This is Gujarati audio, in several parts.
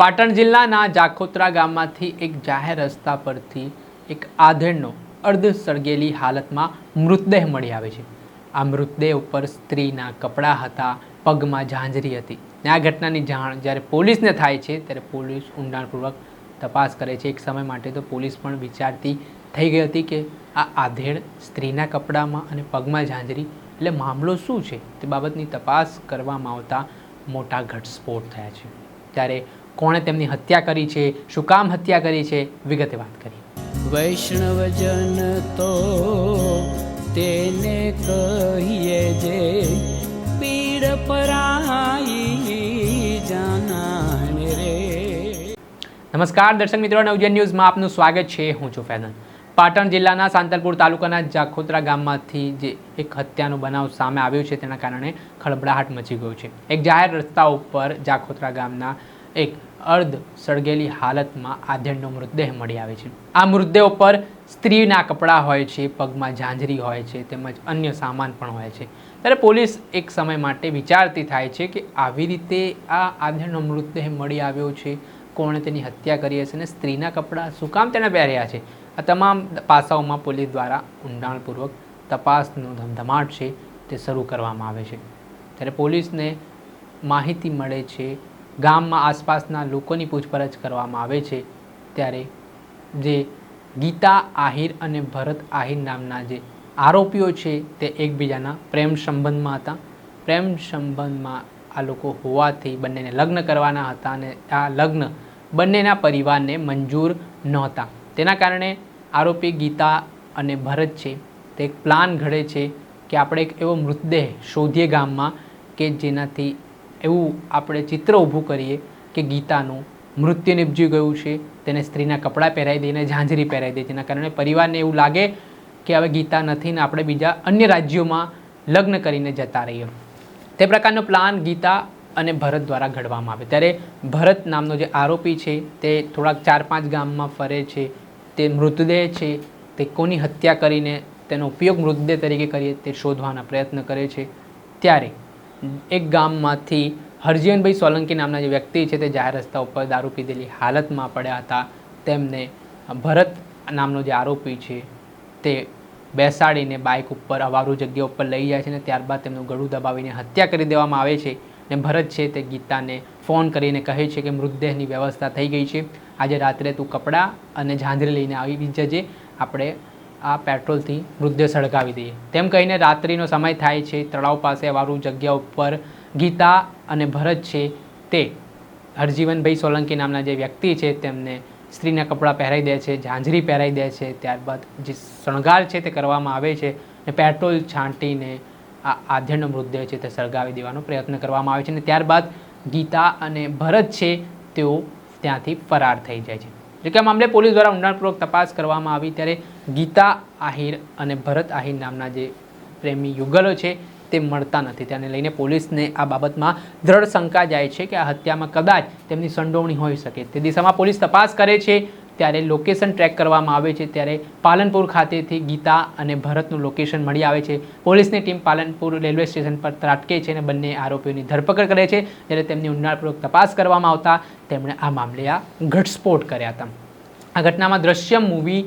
પાટણ જિલ્લાના જાખોત્રા ગામમાંથી એક જાહેર રસ્તા પરથી એક આધેડનો અર્ધ સળગેલી હાલતમાં મૃતદેહ મળી આવે છે. આ મૃતદેહ ઉપર સ્ત્રીના કપડાં હતા, પગમાં ઝાંઝરી હતી. આ ઘટનાની જાણ જ્યારે પોલીસને થાય છે, ત્યારે પોલીસ ઊંડાણપૂર્વક તપાસ કરે છે. એક સમય માટે તો પોલીસ પણ વિચારતી થઈ ગઈ હતી કે આ આધેડ સ્ત્રીના કપડામાં અને પગમાં ઝાંઝરી, એટલે મામલો શું છે? તે બાબતની તપાસ કરવામાં આવતા મોટા ઘટસ્ફોટ થયા છે. ત્યારે કોણે તેમની હત્યા કરી છે શું કામ હત્યા કરી છે વિગતે વાત કરી વૈષ્ણવજન તો તેને કહીએ જે પીડ પરાઈ જાનાને રે. નમસ્કાર દર્શક મિત્રો નવજન ન્યૂઝમાં આપનું સ્વાગત છે. હું છું ફેદન પાટણ જિલ્લાના સાંતલપુર તાલુકાના જાખોત્રા ગામમાંથી જે એક હત્યાનો બનાવ સામે આવ્યો છે તેના કારણે ખળબળાહટ મચી ગયો છે. એક જાહેર રસ્તા ઉપર જાખોત્રા ગામના એક અર્ધ સળગેલી હાલતમાં આધેડનો મૃતદેહ મળી આવે છે. આ મૃતદેહ ઉપર સ્ત્રીના કપડાં હોય છે, પગમાં ઝાંઝરી હોય છે, તેમજ અન્ય સામાન પણ હોય છે. ત્યારે પોલીસ એક સમય માટે વિચારતી થાય છે કે આવી રીતે આ આધેડનો મૃતદેહ મળી આવ્યો છે, કોણે તેની હત્યા કરી હશે અને સ્ત્રીના કપડાં શું કામ તેણે પહેર્યા છે? આ તમામ પાસાઓમાં પોલીસ દ્વારા ઊંડાણપૂર્વક તપાસનો ધમધમાટ છે તે શરૂ કરવામાં આવે છે. ત્યારે પોલીસને માહિતી મળે છે ગામમાં આસપાસના લોકોની પૂછપરછ કરવામાં આવે છે, ત્યારે જે ગીતા આહિર અને ભરત આહિર નામના જે આરોપીઓ છે, તે એકબીજાના પ્રેમ સંબંધમાં હતા. પ્રેમ સંબંધમાં આ લોકો હોવાથી બંનેને લગ્ન કરવાના હતા અને આ લગ્ન બંનેના પરિવારને મંજૂર નહોતા. તેના કારણે આરોપી ગીતા અને ભરત છે, તે એક પ્લાન ઘડે છે કે આપણે એક એવો મૃતદેહ શોધીએ ગામમાં કે જેનાથી એવું આપણે ચિત્ર ઊભું કરીએ કે ગીતાનું મૃત્યુ નિપજી ગયું છે, તેને સ્ત્રીના કપડાં પહેરાવી દઈને ઝાંઝરી પહેરાવી દે, જેના કારણે પરિવારને એવું લાગે કે હવે ગીતા નથી ને આપણે બીજા અન્ય રાજ્યોમાં લગ્ન કરીને જતા રહીએ. તે પ્રકારનો પ્લાન ગીતા અને ભરત દ્વારા ઘડવામાં આવે. ત્યારે ભરત નામનો જે આરોપી છે, તે થોડાક ચાર પાંચ ગામમાં ફરે છે, તે મૃતદેહ છે, તે કોની હત્યા કરીને તેનો ઉપયોગ મૃતદેહ તરીકે કરીએ તે શોધવાના પ્રયત્ન કરે છે. ત્યારે એક ગામમાંથી હરજીવનભાઈ સોલંકી નામના જે વ્યક્તિ છે તે જાહેર રસ્તા ઉપર દારૂ પીધેલી હાલતમાં પડ્યા હતા. તેમને ભરત નામનો જે આરોપી છે તે બેસાડીને બાઇક ઉપર, અવારું જગ્યા ઉપર લઈ જાય છે અને ત્યારબાદ તેમનું ગળું દબાવીને હત્યા કરી દેવામાં આવે છે ને ભરત છે તે ગીતાને ફોન કરીને કહે છે કે મૃતદેહની વ્યવસ્થા થઈ ગઈ છે. આજે રાત્રે તું કપડાં અને ઝાંઝરી લઈને આવી જજે. આપણે આ પેટ્રોલથી મૃતદેહ સળગાવી દઈએ. તેમ કહીને રાત્રિનો સમય થાય છે. તળાવ પાસે અવારું જગ્યા ઉપર ગીતા અને ભરત છે તે. હરજીવનભાઈ સોલંકી નામના જે વ્યક્તિ છે તેમને સ્ત્રીના કપડાં પહેરાવી દે છે, ઝાંઝરી પહેરાવી દે છે, ત્યારબાદ જે શણગાર છે તે કરવામાં આવે છે ને પેટ્રોલ છાંટીને આ આધ્યનો મૃતદેહ છે તે સળગાવી દેવાનો પ્રયત્ન કરવામાં આવે છે અને ત્યારબાદ ગીતા અને ભરત છે તેઓ ત્યાંથી ફરાર થઈ જાય છે. જો કે આ મામલે પોલીસ દ્વારા ઊંડાણપૂર્વક તપાસ કરવામાં આવી ત્યારે ગીતા આહિર અને ભરત આહિર નામના જે પ્રેમી યુગલો છે તે મળતા નથી. તેને લઈને પોલીસને આ બાબતમાં દ્રઢ શંકા જાય છે કે આ હત્યામાં કદાચ તેમની સંડોવણી હોઈ શકે. તે દિશામાં પોલીસ તપાસ કરે છે. ત્યારે લોકેશન ટ્રેક કરવામાં આવે છે. ત્યારે પાલનપુર ખાતેથી ગીતા અને ભરતનું લોકેશન મળી આવે છે. પોલીસની ટીમ પાલનપુર રેલવે સ્ટેશન પર ત્રાટકે છે અને બંને આરોપીઓની ધરપકડ કરે છે. જ્યારે તેમની ઊંડાણપૂર્વક તપાસ કરવામાં આવતા તેમણે આ મામલે આ ઘટસ્ફોટ કર્યા હતા. આ ઘટનામાં દ્રશ્યમ મૂવી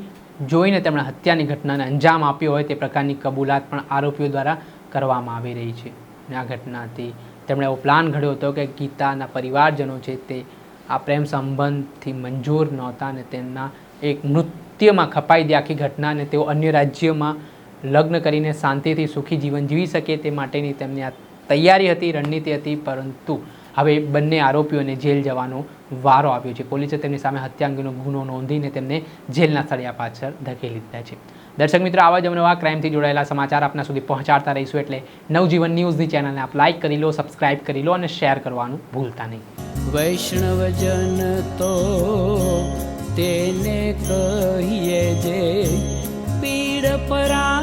જોઈને તેમણે હત્યાની ઘટનાને અંજામ આપ્યો હોય તે પ્રકારની કબૂલાત પણ આરોપીઓ દ્વારા કરવામાં આવી રહી છે. અને આ ઘટનાથી તેમણે એવો પ્લાન ઘડ્યો હતો કે ગીતાના પરિવારજનો છે તે આ પ્રેમ સંબંધથી મંજૂર નહોતા અને તેમના એક નૃત્યમાં ખપાઈ દે આખી ઘટનાને તેઓ અન્ય રાજ્યોમાં લગ્ન કરીને શાંતિથી સુખી જીવન જીવી શકે તે માટેની તેમની આ તૈયારી હતી, રણનીતિ હતી, પરંતુ હવે બંને આરોપીઓને જેલ જવાનો વારો આવ્યો છે. પોલીસે તેમની સામે હત્યા અંગેનો ગુનો નોંધીને તેમને જેલના સળિયા પાછળ ધકેલી દીધા છે. દર્શક મિત્રો, આવા જ અમને આ ક્રાઇમથી જોડાયેલા સમાચાર આપના સુધી પહોંચાડતા રહીશું એટલે નવજીવન ન્યૂઝની ચેનલને આપ લાઇક કરી લો સબસ્ક્રાઇબ કરી લો અને શેર કરવાનું ભૂલતા નહીં. વૈષ્ણવજન તો તેને કહીએ જે પીડ પરા